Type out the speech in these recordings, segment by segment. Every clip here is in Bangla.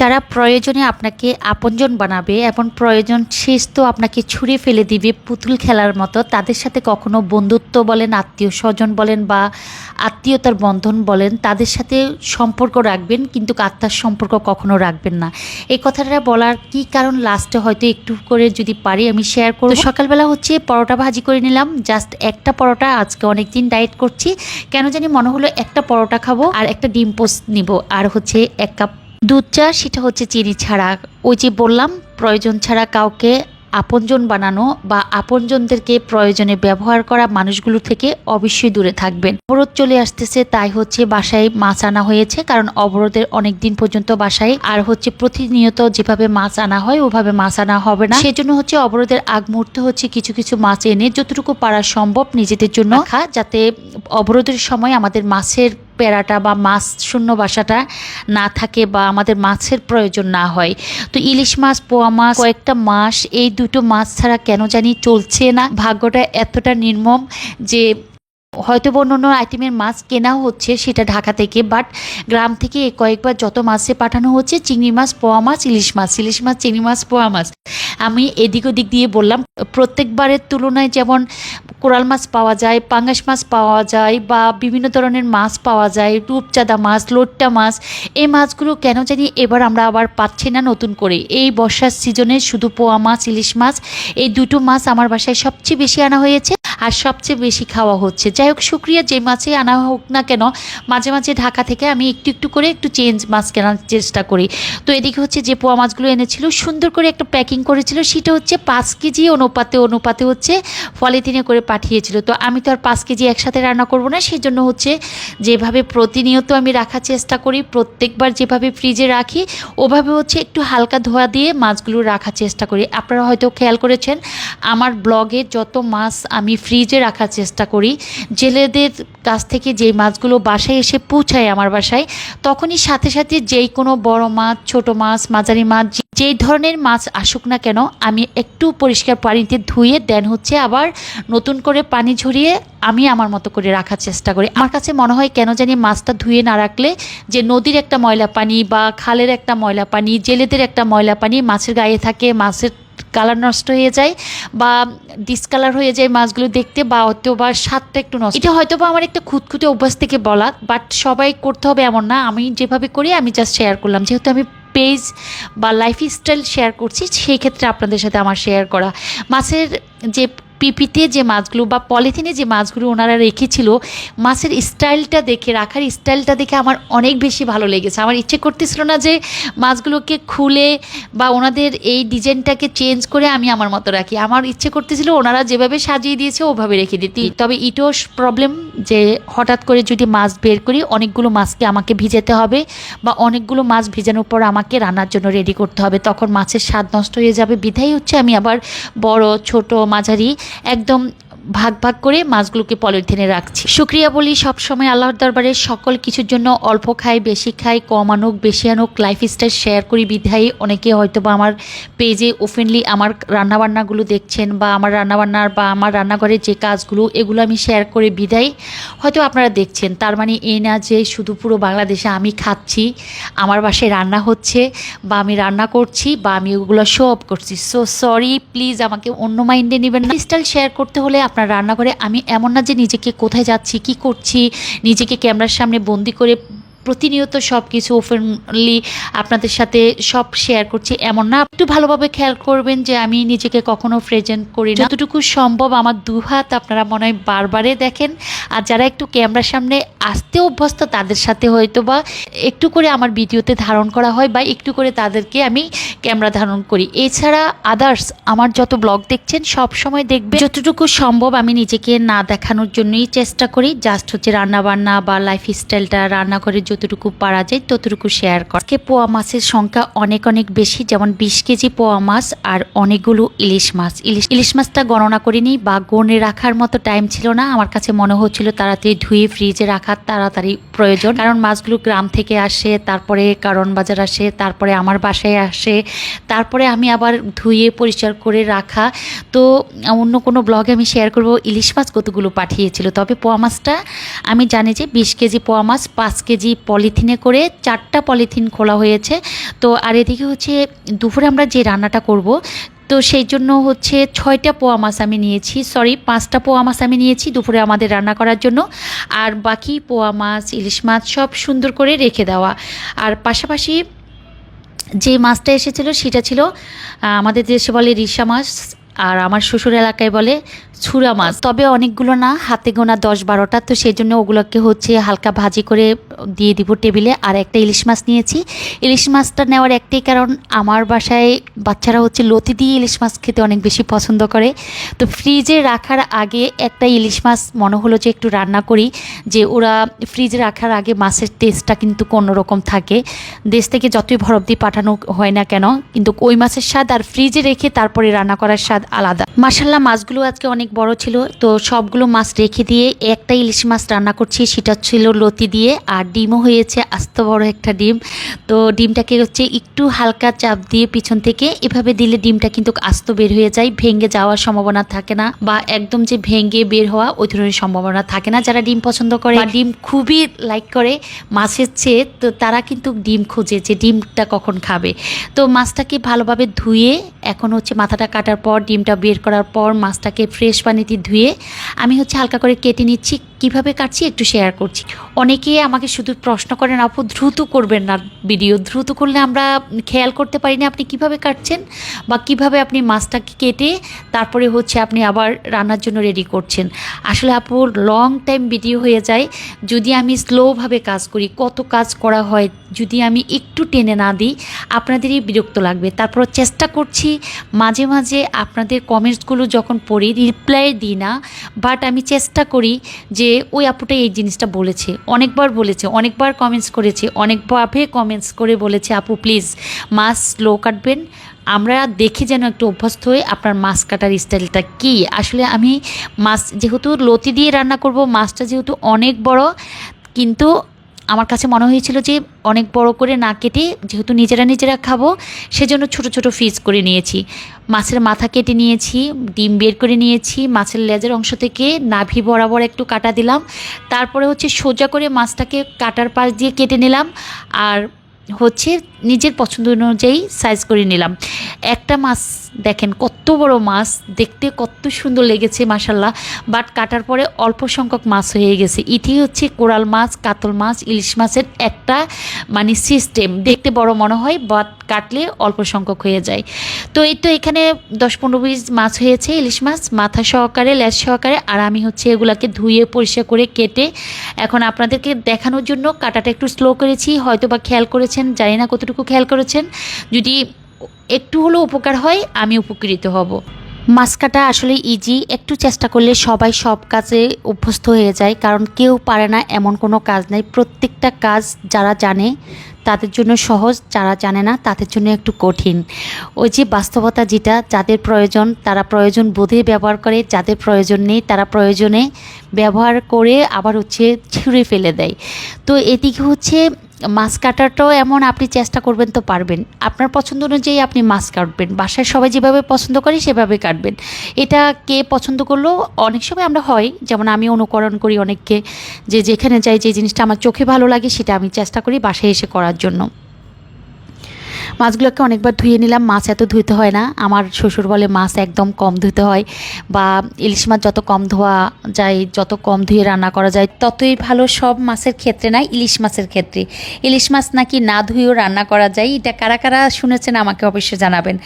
যারা প্রয়োজনে আপনাকে আপনজন বানাবে এবং প্রয়োজন শেষ তো আপনাকে ছুঁড়ে ফেলে দিবে পুতুল খেলার মতো, তাদের সাথে কখনো বন্ধুত্ব বলেন, আত্মীয় স্বজন বলেন বা আত্মীয়তার বন্ধন বলেন, তাদের সাথে সম্পর্ক রাখবেন কিন্তু আত্মার সম্পর্ক কখনো রাখবেন না। এই কথাটা বলার কি কারণ? লাস্টে হয়তো একটু করে যদি পারি আমি শেয়ার করব। সকালবেলা হচ্ছে পরোটা ভাজি করে নিলাম জাস্ট একটা পরোটা, আজকে অনেক দিন ডায়েট করছি। কেন জানি মনে হলো একটা পরোটা খাব আর একটা ডিম পোস্ট নিব, আর হচ্ছে এক কাপ দুধ চা, সেটা হচ্ছে চিনি ছাড়া। ওই যে বললাম, প্রয়োজন ছাড়া কাউকে আপনজন বানানো বা আপনজনদেরকে প্রয়োজনে ব্যবহার করা মানুষগুলো থেকে অবশ্যই দূরে থাকবেন। অবরোধ চলে আসতেছে, তাই হচ্ছে বাসায় মাছ আনা হয়েছে, কারণ অবরোধের অনেক দিন পর্যন্ত বাসায় আর হচ্ছে প্রতিনিয়ত যেভাবে মাছ আনা হয়, ওভাবে মাছ আনা হবে না। সেজন্য হচ্ছে অবরোধের আগ মুহূর্তে হচ্ছে কিছু কিছু মাছ এনে যতটুকু পারা সম্ভব নিজেদের জন্য রাখা, যাতে অবরোধের সময় আমাদের মাছের পেড়াটা বা মাছ, শূন্য বাসাটা না থাকে বা আমাদের মাছের প্রয়োজন না হয়। তো ইলিশ মাছ, পোয়া মাছ, কয়েকটা মাস, এই দুটো মাছ ছাড়া কেন জানি চলছে না। ভাগ্যটা এতটা নির্মম যে হয়তো বা অন্য আইটেমের মাছ কেনা হচ্ছে সেটা ঢাকা থেকে বাট গ্রাম থেকে কয়েকবার যত মাছে পাঠানো হচ্ছে, চিংড়ি মাছ, পোয়া মাছ, ইলিশ মাছ ইলিশ মাছ, চিংড়ি মাছ, পোয়া মাছ। আমি এদিক ওদিক দিয়ে বললাম, প্রত্যেকবারের তুলনায় যেমন কোরাল মাছ পাওয়া যায়, পাঙ্গাস মাছ পাওয়া যায়, বা বিভিন্ন ধরনের মাছ পাওয়া যায়, রূপচাঁদা মাছ, লোট্টা মাছ, এই মাছগুলো কেন জানি এবার আমরা আবার পাচ্ছি না নতুন করে। এই বর্ষার সিজনে শুধু পোয়া মাছ, ইলিশ মাছ, এই দুটো মাছ আমার বাসায় সবচেয়ে বেশি আনা হয়েছে। আর সবচেয়ে বেশি খাওয়া হচ্ছে। যাই হোক শুক্রিয়া, যে মাছে আনা হোক না কেন, মাঝে মাঝে ঢাকা থেকে আমি একটু একটু করে একটু চেঞ্জ মাছ কেনার চেষ্টা করি। তো এদিকে হচ্ছে যে পোয়া মাছগুলো এনেছিল, সুন্দর করে একটা প্যাকিং করেছিল, সেটা হচ্ছে পাঁচ কেজি অনুপাতে অনুপাতে হচ্ছে পলিথিনে করে পাঠিয়েছিল। তো আমি তো আর পাঁচ কেজি একসাথে রান্না করব না সেই জন্য হচ্ছে যেভাবে প্রতিনিয়ত আমি রাখার চেষ্টা করি, প্রত্যেকবার যেভাবে ফ্রিজে রাখি, ওভাবে হচ্ছে একটু হালকা ধোয়া দিয়ে মাছগুলো রাখার চেষ্টা করি। আপনারা হয়তো খেয়াল করেছেন, আমার ব্লগে যত মাছ আমি ফ্রিজে রাখার চেষ্টা করি। জেলেদের কাছ থেকে যেই মাছগুলো বাসায় এসে পৌঁছায় আমার বাসায়, তখনই সাথে সাথে যেই কোনো বড় মাছ, ছোট মাছ, মাঝারি মাছ, যেই ধরনের মাছ আসুক না কেন, আমি একটু পরিষ্কার পানিতে ধুয়ে, দেন হচ্ছে আবার নতুন করে পানি ঝরিয়ে আমি আমার মতো করে রাখার চেষ্টা করি। আমার কাছে মনে হয় কেন জানি মাছটা ধুয়ে না রাখলে যে নদীর একটা ময়লা পানি বা খালের একটা ময়লা পানি, জেলেদের একটা ময়লা পানি মাছের গায়ে থাকে, মাছের কালার নষ্ট হয়ে যায় বা ডিসকালার হয়ে যায় মাছগুলো দেখতে বা হয়তো বা স্বাদটা একটু নষ্ট। এটা হয়তো বা আমার একটা খুঁতখুঁতে অভ্যাস থেকে বলা বাট সবাই করতে হবে এমন না। আমি যেভাবে করি, আমি জাস্ট শেয়ার করলাম। যেহেতু আমি পেজ বা লাইফস্টাইল শেয়ার করছি, সেই ক্ষেত্রে আপনাদের সাথে আমার শেয়ার করা। মাছের যে পিপিতে যে মাছগুলো বা পলিথিনে যে মাছগুলো ওনারা রেখেছিল মাছের স্টাইলটা দেখে রাখার স্টাইলটা দেখে আমার অনেক বেশি ভালো লেগেছে। আমার ইচ্ছে করতেছিল না যে মাছগুলোকে খুলে বা ওনাদের এই ডিজাইনটাকে চেঞ্জ করে আমি আমার মতো রাখি। আমার ইচ্ছে করতেছিল ওনারা যেভাবে সাজিয়ে দিয়েছে ওভাবে রেখে দিতে। তবে ইটও প্রবলেম যে হঠাৎ করে যদি মাছ বের করি অনেকগুলো মাছকে আমাকে ভিজাতে হবে বা অনেকগুলো মাছ ভিজানোর পর আমাকে রান্নার জন্য রেডি করতে হবে। তখন মাছের স্বাদ নষ্ট হয়ে যাবে। বিধাই হচ্ছে আমি আবার বড় ছোট মাঝারি একদম ভাগ ভাগ করে মাছগুলোকে পলিথিনে রাখছি। শুক্রিয়া বলি সবসময় আল্লাহর দরবারে সকল কিছুর জন্য অল্প খাই বেশি খাই কম আনুক, বেশি আনুক লাইফ স্টাইল শেয়ার করি বিধায়ী। অনেকে হয়তো বা আমার পেজে ওপেনলি আমার রান্নাবান্নাগুলো দেখছেন বা আমার রান্নাবান্নার বা আমার রান্নাঘরের যে কাজগুলো, এগুলো আমি শেয়ার করে বিদায় হয়তো আপনারা দেখছেন, তার মানে এই না যে শুধু পুরো বাংলাদেশে আমি খাচ্ছি, আমার বাসায় রান্না হচ্ছে বা আমি রান্না করছি বা আমি ওগুলো শো অফ করছি। সো সরি প্লিজ আমাকে অন্য মাইন্ডে নেবেন না। স্টাইল শেয়ার করতে হলে আপনার রান্নাঘরে, আমি এমন না যে নিজেকে কোথায় যাচ্ছি, কি করছি, নিজেকে ক্যামেরার সামনে বন্দি করে প্রতিনিয়ত সব কিছু ওপেনলি আপনাদের সাথে সব শেয়ার করছি। এমন না, একটু ভালোভাবে খেয়াল করবেন যে আমি নিজেকে কখনো প্রেজেন্ট করি না। যতটুকু সম্ভব আমার দু হাত আপনারা মনে হয় বারবারে দেখেন। আর যারা একটু ক্যামেরার সামনে আসতে অভ্যস্ত, তাদের সাথে হয়তো বা একটু করে আমার ভিডিওতে ধারণ করা হয় বা একটু করে তাদেরকে আমি ক্যামেরা ধারণ করি। এছাড়া আদার্স আমার যত ব্লগ দেখছেন, সব সময় দেখবে যতটুকু সম্ভব আমি নিজেকে না দেখানোর জন্যই চেষ্টা করি। জাস্ট হচ্ছে রান্না বান্না বা লাইফ স্টাইলটা রান্না করে যতটুকু পারা যায়, ততটুকু শেয়ার কর। আজকে পোয়া মাছের সংখ্যা অনেক অনেক বেশি, যেমন বিশ কেজি পোয়া মাছ আর অনেকগুলো ইলিশ মাছ। ইলিশ ইলিশ মাছটা গণনা করিনি বা গনে রাখার মতো টাইম ছিল না। আমার কাছে মনে হচ্ছিল তাড়াতাড়ি ধুয়ে ফ্রিজে রাখার তাড়াতাড়ি প্রয়োজন। কারণ মাছগুলো গ্রাম থেকে আসে, তারপরে কারণ বাজার আসে, তারপরে আমার বাসায় আসে, তারপরে আমি আবার ধুয়ে পরিষ্কার করে রাখা। তো অন্য কোনো ব্লগে আমি শেয়ার করব, ইলিশ মাছ কতগুলো পাঠিয়েছিল। তবে পোয়া মাছটা আমি জানি যে বিশ কেজি পোয়া মাছ, পাঁচ কেজি পলিথিনে করে চারটা পলিথিন খোলা হয়েছে। তো আর এদিকে হচ্ছে দুপুরে আমরা যে রান্নাটা করব, তো সেই জন্য হচ্ছে ছয়টা পোয়া মাছ আমি নিয়েছি। সরি পাঁচটা পোয়া মাছ আমি নিয়েছি দুপুরে আমাদের রান্না করার জন্য। আর বাকি পোয়া মাছ, ইলিশ মাছ সব সুন্দর করে রেখে দেওয়া। আর পাশাপাশি যে মাছটা এসেছিল সেটা ছিল আমাদের দেশে বলে রিসা মাছ, আর আমার শ্বশুর এলাকায় বলে ছুরা মাছ। তবে অনেকগুলো না, হাতে গোনা দশ বারোটা, তো সেই জন্য ওগুলোকে হচ্ছে হালকা ভাজি করে দিয়ে দিব টেবিলে। আর একটা ইলিশ মাছ নিয়েছি। ইলিশ মাছটা নেওয়ার একটাই কারণ, আমার বাসায় বাচ্চারা হচ্ছে লতি দিয়ে ইলিশ মাছ খেতে অনেক বেশি পছন্দ করে। তো ফ্রিজে রাখার আগে একটা ইলিশ মাছ মনে হলো যে একটু রান্না করি, যে ওরা ফ্রিজে রাখার আগে মাছের টেস্টটা কিন্তু রকম থাকে। দেশ থেকে যতই ভরব দিয়ে পাঠানো হয় না কেন, কিন্তু ওই মাছের স্বাদ আর ফ্রিজে রেখে তারপরে রান্না করার স্বাদ আলাদা। মাসাল্লাহ মাছগুলো আজকে অনেক বড় ছিল, তো সবগুলো মাছ রেখে দিয়ে একটা ইলিশ মাছ রান্না করছি, সেটা ছিল লতি দিয়ে, আর ডিমও হয়েছে, আস্ত বড় একটা ডিম। তো ডিমটাকে হচ্ছে একটু হালকা চাপ দিয়ে পিছন থেকে এভাবে দিলে ডিমটা কিন্তু আস্ত বের হয়ে যায়, ভেঙে যাওয়ার সম্ভাবনা থাকে না, বা একদম যে ভেঙে বের হওয়া ওই ধরনের সম্ভাবনা থাকে না। যারা ডিম পছন্দ করে ডিম খুবই লাইক করে মাছের চেয়ে, তো তারা কিন্তু ডিম খোঁজে যে ডিমটা কখন খাবে। তো মাছটাকে ভালোভাবে ধুয়ে এখন হচ্ছে মাথাটা কাটার পর, ডিমটা বের করার পর, মাছটাকে ফ্রেশ পানিতে ধুয়ে আমি হচ্ছে হালকা করে কেটে নিচ্ছি। কীভাবে কাটছি একটু শেয়ার করছি। অনেকে আমাকে শুধু প্রশ্ন করেন, আপু, দ্রুত করবেন না ভিডিও দ্রুত করলে আমরা খেয়াল করতে পারি না আপনি কীভাবে কাটছেন? বা কীভাবে আপনি মাছটাকে কেটে তারপরে হচ্ছে আপনি আবার রান্নার জন্য রেডি করছেন। আসলে আপু লং টাইম ভিডিও হয়ে যায়। যদি আমি স্লোভাবে কাজ করি, কত কাজ করা হয় যদি আমি একটু টেনে না দিই, আপনাদেরই বিরক্ত লাগবে। তারপর চেষ্টা করছি মাঝে মাঝে আপনাদের কমেন্টসগুলো যখন পড়ি রিপ্লাই দিই না বাট আমি চেষ্টা করি যে ওই আপুটা এই জিনিসটা বলেছে। অনেকবার বলেছে, অনেকবার কমেন্টস করেছে, অনেকভাবে কমেন্টস করে বলেছে, আপু প্লিজ মাছ স্লো কাটবেন। আমরা দেখি যেন একটু অভ্যস্ত হয়ে আপনার মাছ কাটার স্টাইলটা কি? আসলে আমি মাছ যেহেতু লতি দিয়ে রান্না করব মাছটা যেহেতু অনেক বড়, কিন্তু আমার কাছে মনে হয়েছিল যে অনেক বড় করে না কেটে যেহেতু নিজেরা নিজেরা খাব, সেজন্য ছোট ছোট ফিস করে নিয়েছি। মাছের মাথা কেটে নিয়েছি, ডিম বের করে নিয়েছি, মাছের লেজের অংশ থেকে নাভি বরাবর একটু কাটা দিলাম। তারপরে হচ্ছে সোজা করে মাছটাকে কাটার পাশ দিয়ে কেটে নিলাম। আর হচ্ছে নিজের পছন্দ অনুযায়ী সাইজ করে নিলাম। একটা মাছ দেখেন, কত বড় মাছ, দেখতে কত সুন্দর লেগেছে মাসাল্লাহ বাট কাটার পরে অল্প সংখ্যক মাছ হয়ে গেছে। ইটি হচ্ছে কোরাল মাছ, কাতল মাছ, ইলিশ মাছের একটা মানে সিস্টেম দেখতে বড় মনে হয় বাট কাটলে অল্প সংখ্যক হয়ে যায়। তো এই তো এখানে দশ পনেরো পিস মাছ হয়েছে, ইলিশ মাছ, মাথা সহকারে ল্যাস সহকারে, আর আমি হচ্ছে এগুলাকে ধুয়ে পরিষ্কার করে কেটে এখন আপনাদেরকে দেখানোর জন্য কাটাটা একটু স্লো করেছি হয়তো বা খেয়াল করেছেন, জানি না কতটুকু খেয়াল করেছেন। যদি একটু হলেও উপকার হয়, আমি উপকৃত হব। মাছ কাটা আসলে ইজি একটু চেষ্টা করলে সবাই সব কাজে অভ্যস্ত হয়ে যায়, কারণ কেউ পারে না এমন কোনো কাজ নেই। প্রত্যেকটা কাজ যারা জানে, তাদের জন্য সহজ, যারা জানে না, তাদের জন্য একটু কঠিন। ওই যে বাস্তবতা যেটা, যাদের প্রয়োজন, তারা প্রয়োজন বোধে ব্যবহার করে, যাদের প্রয়োজন নেই, তারা প্রয়োজনে ব্যবহার করে আবার হচ্ছে ছুঁড়ে ফেলে দেয়। তো এদিকে হচ্ছে মাছ কাটাটাও এমন আপনি চেষ্টা করবেন তো পারবেন। আপনার পছন্দ অনুযায়ী আপনি মাছ কাটবেন। বাসায় সবাই যেভাবে পছন্দ করে সেভাবে কাটবেন। এটা কে পছন্দ করল? অনেক সময় আমরা হয়, যেমন আমি অনুকরণ করি অনেককে, যে যেখানে যাই যে জিনিসটা আমার চোখে ভালো লাগে সেটা আমি চেষ্টা করি বাসায় এসে করার জন্য। মাছগুলোকে অনেকবার ধুয়ে নিলাম, মাছ এত ধুইতে হয় না। আমার শ্বশুর বলে মাছ একদম কম ধুতে হয় বা ইলিশ মাছ যত কম ধোয়া যায়, যত কম ধুয়ে রান্না করা যায়, ততই ভালো সব মাছের ক্ষেত্রে না, ইলিশ মাছের ক্ষেত্রে। ইলিশ মাছ নাকি না ধুয়েও রান্না করা যায়, এটা কারা কারা শুনেছেন আমাকে অবশ্যই জানাবেন।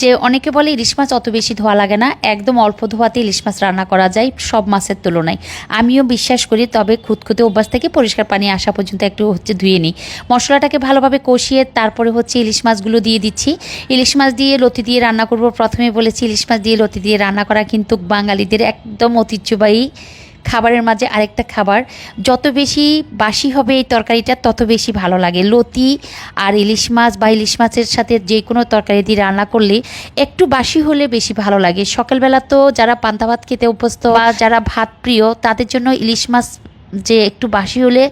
যে অনেকে বলে ইলিশ মাছ অত বেশি ধোয়া লাগে না, একদম অল্প ধোয়াতে ইলিশ মাছ রান্না করা যায় সব মাছের তুলনায়। আমিও বিশ্বাস করি, তবে খুঁতখুঁতে অভ্যাস থেকে পরিষ্কার পানি আসা পর্যন্ত একটু হচ্ছে ধুয়ে নিই। মশলাটাকে ভালোভাবে কষিয়ে তারপরে হচ্ছে ইলিশ মাছগুলো দিয়ে দিচ্ছি। ইলিশ মাছ দিয়ে লতি দিয়ে রান্না করব। প্রথমে বলেছি ইলিশ মাছ দিয়ে লতি দিয়ে রান্না করা কিন্তু বাঙালিদের একদম ঐতিহ্যবাহী খাবারের মাঝে আরেকটা খাবার। যত বেশি বাসি হবে এই তরকারিটা, তত বেশি ভালো লাগে। লতি আর ইলিশ মাছ বা ইলিশ মাছের সাথে যে কোনো তরকারি দিয়ে রান্না করলে একটু বাসি হলে বেশি ভালো লাগে। সকালবেলা তো যারা পান্তা ভাত খেতে অভ্যস্ত বা যারা ভাত প্রিয়, তাদের জন্য ইলিশ মাছ যে একটু বাসি হলে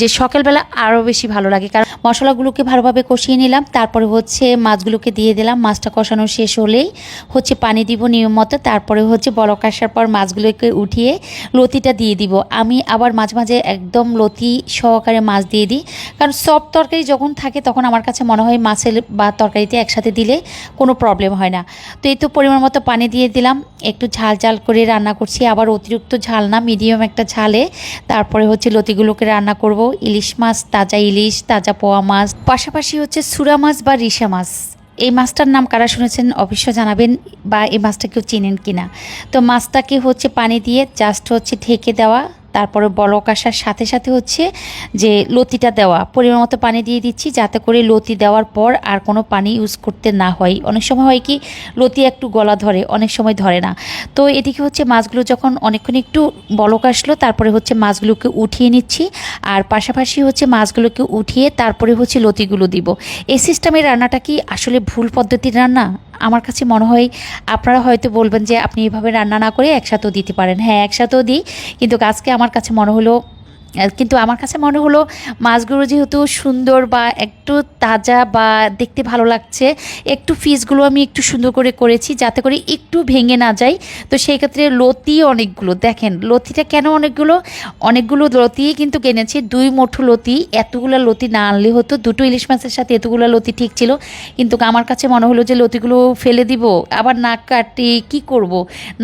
যে সকালবেলা আরও বেশি ভালো লাগে। কারণ মশলাগুলোকে ভালোভাবে কষিয়ে নিলাম, তারপরে হচ্ছে মাছগুলোকে দিয়ে দিলাম। মাছটা কষানো শেষ হলেই হচ্ছে পানি দিব নিয়ম মতো, তারপরে হচ্ছে বলক আসার পর মাছগুলোকে উঠিয়ে লতিটা দিয়ে দিব। আমি আবার মাঝে মাঝে একদম লতি সহকারে মাছ দিয়ে দিই, কারণ সব তরকারি যখন থাকে তখন আমার কাছে মনে হয় মাছের বা তরকারিতে একসাথে দিলে কোনো প্রবলেম হয় না। তো এই তো পরিমাণ মতো পানি দিয়ে দিলাম, একটু ঝাল ঝাল করে রান্না করছি। আবার অতিরিক্ত ঝাল না মিডিয়াম একটা ঝালে তারপরে হচ্ছে লতিগুলোকে রান্না করব। ইলিশ মাছ, তাজা ইলিশ, তাজা পোয়া মাছ, পাশাপাশি হচ্ছে সুরা মাছ বা রিসা মাছ। এই মাছটার নাম কারা শুনেছেন অবশ্যই জানাবেন বা এই মাছটা কেউ চেনেন কিনা। তো মাছটাকে হচ্ছে পানি দিয়ে জাস্ট হচ্ছে ঢেকে দেওয়া তারপরে বলক আসার সাথে সাথে হচ্ছে যে লতিটা দেওয়া, পরিমাণ মতো পানি দিয়ে দিচ্ছি যাতে করে লতি দেওয়ার পর আর কোনো পানি ইউজ করতে না হয়। অনেক সময় হয় কি, লতি একটু গলা ধরে, অনেক সময় ধরে না। তো এদিকে হচ্ছে মাছগুলো যখন অনেকক্ষণ একটু বলক আসলো, তারপরে হচ্ছে মাছগুলোকে উঠিয়ে নিচ্ছি আর পাশাপাশি হচ্ছে মাছগুলোকে উঠিয়ে তারপরে হচ্ছে লতিগুলো দিব। এই সিস্টেমের রান্নাটা কি আসলে ভুল পদ্ধতির রান্না? আমার কাছে মনে হয় আপনারা হয়তো বলবেন যে আপনি এভাবে রান্না না করে একসাথেও দিতে পারেন। হ্যাঁ একসাথেও দিই। কিন্তু আজকে আমার কাছে মনে হলো কিন্তু আমার কাছে মনে হলো মাছগুলো যেহেতু সুন্দর বা একটু তাজা বা দেখতে ভালো লাগছে, একটু পিসগুলো আমি একটু সুন্দর করে করেছি যাতে করে একটু ভেঙে না যায়। তো সেই ক্ষেত্রে লতি অনেকগুলো, দেখেন লতিটা কেন অনেকগুলো? অনেকগুলো লতি কিন্তু কিনেছি, দুই মুঠো লতি, এতগুলো লতি না আনলে হতো, দুটো ইলিশ মাছের সাথে এতগুলো লতি ঠিক ছিল। কিন্তু আমার কাছে মনে হলো যে লতিগুলো ফেলে দিব, আবার না কাটি কি করব?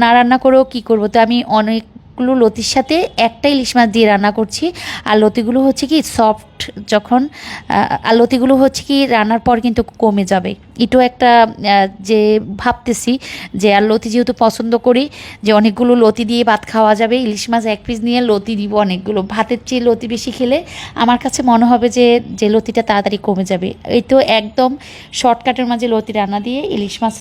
না রান্না করেও কি করব? তো আমি অনেক গুলো লতির সাথে একটা ইলিশ মাছ দিয়ে রান্না করছি। আর লতিগুলো হচ্ছে কি সফট যখন আর লতিগুলো হচ্ছে কি রান্নার পর কিন্তু কমে যাবে। এটাও একটা যে ভাবতেছি যে আর লতি যেহেতু পছন্দ করি, যে অনেকগুলো লতি দিয়ে ভাত খাওয়া যাবে, ইলিশ মাছ এক পিস নিয়ে লতি দিব অনেকগুলো। ভাতের চেয়ে লতি বেশি খেলে আমার কাছে মনে হবে যে যে লতিটা তাড়াতাড়ি কমে যাবে। এই তো একদম শর্টকাটের মাঝে লতি রান্না দিয়ে ইলিশ মাছ